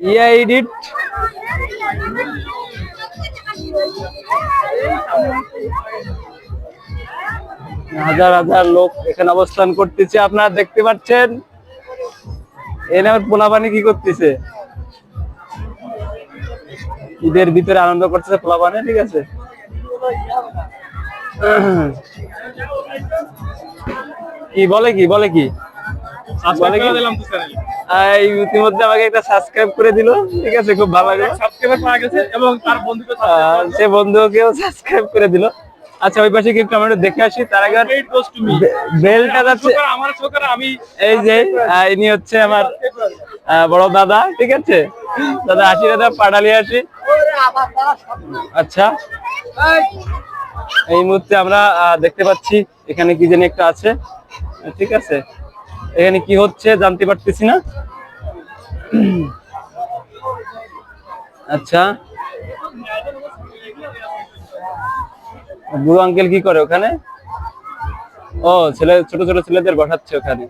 ইয়া edit হাজার হাজার লোক এখানে অবস্থান করতেছে। আপনারা দেখতে পাচ্ছেন? এনে আমার পোলাপানি কি করতেছে? ঈদের ভিতরে আনন্দ করতেছে পোলাপানি, ঠিক আছে? কি বলে কি বলে কি? বলে কি ইতিমধ্যে আমাকে একটা সাবস্ক্রাইব করে দিল। ঠিক আছে খুব ভালো লাগল। সাবস্ক্রাইবার পাওয়া গেছে এবং তার বন্ধুকে সে বন্ধুকেও সাবস্ক্রাইব করে দিল। আচ্ছা ওই পাশে কি একটু আমরা দেখে আসি। তার আগে বেলটা যাচ্ছে আমার ছোকরা আমি এই যে ইনি হচ্ছে আমার আহ, বড় দাদা ঠিক আছে? দাদা আসি দাদা পাঠালি আসি। আচ্ছা। এই। মুহূর্তে আমরা আহ, দেখতে পাচ্ছি এখানে কি জানি একটা আছে। ঠিক আছে। এখানে কি হচ্ছে জানতে পারতেছি না। আচ্ছা। বুড়ো আঙ্কেল কি করে ওখানে? ও, ছেলে, ছোট ছোট ছেলেদের বসাচ্ছে ওখানে।